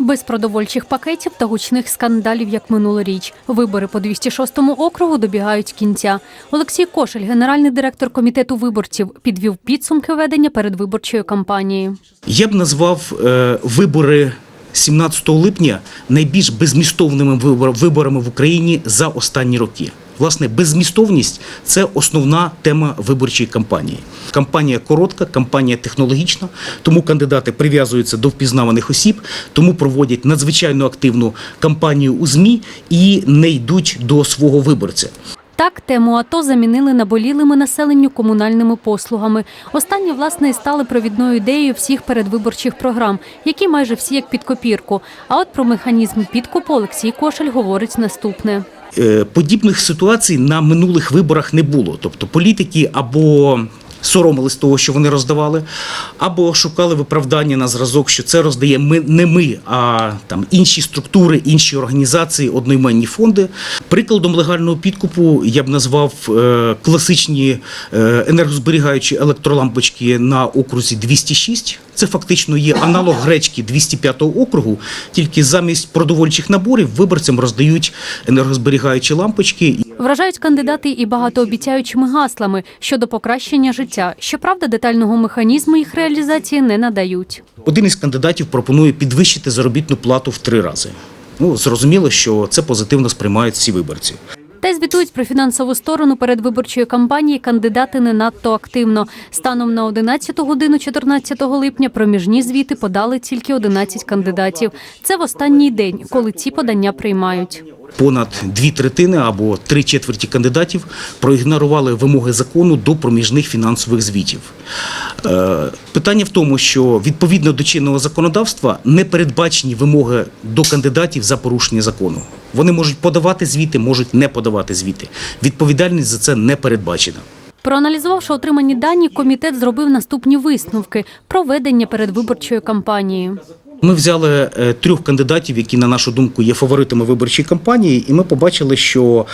Без продовольчих пакетів та гучних скандалів, як минулоріч. Вибори по 206-му округу добігають кінця. Олексій Кошель, генеральний директор комітету виборців, підвів підсумки ведення передвиборчої кампанії. Я б назвав е, вибори 17 липня найбільш безмістовними вибор- виборами в Україні за останні роки. Власне, беззмістовність це основна тема виборчої кампанії. Кампанія коротка, кампанія технологічна, тому кандидати прив'язуються до впізнаваних осіб, тому проводять надзвичайно активну кампанію у ЗМІ і не йдуть до свого виборця. Так, тему АТО замінили наболілими населенню комунальними послугами. Останні, власне, і стали провідною ідеєю всіх передвиборчих програм, які майже всі як під копірку. А от про механізм підкупу Олексій Кошель говорить наступне. Е, подібних ситуацій на минулих виборах не було. Тобто політики або соромились того, що вони роздавали, або шукали виправдання на зразок, що це роздає ми не ми, а там інші структури, інші організації, одноіменні фонди. Прикладом легального підкупу я б назвав е, класичні е, енергозберігаючі електролампочки на окрузі 206. Це фактично є аналог гречки 205 округу, тільки замість продовольчих наборів виборцям роздають енергозберігаючі лампочки. Вражають кандидати і багатообіцяючими гаслами щодо покращення життя. Щоправда, детального механізму їх реалізації не надають. Один із кандидатів пропонує підвищити заробітну плату в три рази. Ну, зрозуміло, що це позитивно сприймають всі виборці. Й звітують про фінансову сторону передвиборчої кампанії кандидати не надто активно. Станом на 11 годину 14 липня проміжні звіти подали тільки 11 кандидатів. Це в останній день, коли ці подання приймають. Понад дві третини або три четверті кандидатів проігнорували вимоги закону до проміжних фінансових звітів. Е, питання в тому, що відповідно до чинного законодавства не передбачені вимоги до кандидатів за порушення закону. Вони можуть подавати звіти, можуть не подавати звіти. Відповідальність за це не передбачена. Проаналізувавши отримані дані, комітет зробив наступні висновки про ведення передвиборчої кампанії. Ми взяли е, трьох кандидатів, які, на нашу думку, є фаворитами виборчої кампанії, і ми побачили, що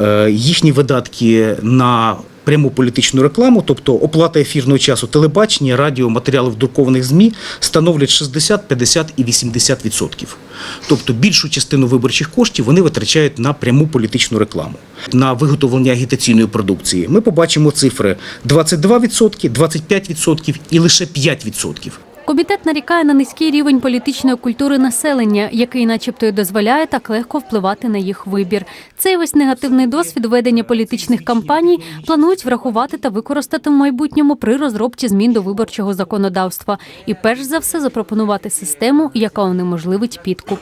е, їхні видатки на пряму політичну рекламу, тобто оплата ефірного часу телебачення, радіо, матеріалів друкованих ЗМІ, становлять 60, 50 і 80 відсотків. Тобто більшу частину виборчих коштів вони витрачають на пряму політичну рекламу, на виготовлення агітаційної продукції. Ми побачимо цифри 22%, 25% і лише 5 відсотків. Комітет нарікає на низький рівень політичної культури населення, який, начебто, й дозволяє так легко впливати на їх вибір. Цей весь негативний досвід ведення політичних кампаній планують врахувати та використати в майбутньому при розробці змін до виборчого законодавства і, перш за все, запропонувати систему, яка унеможливить підкуп.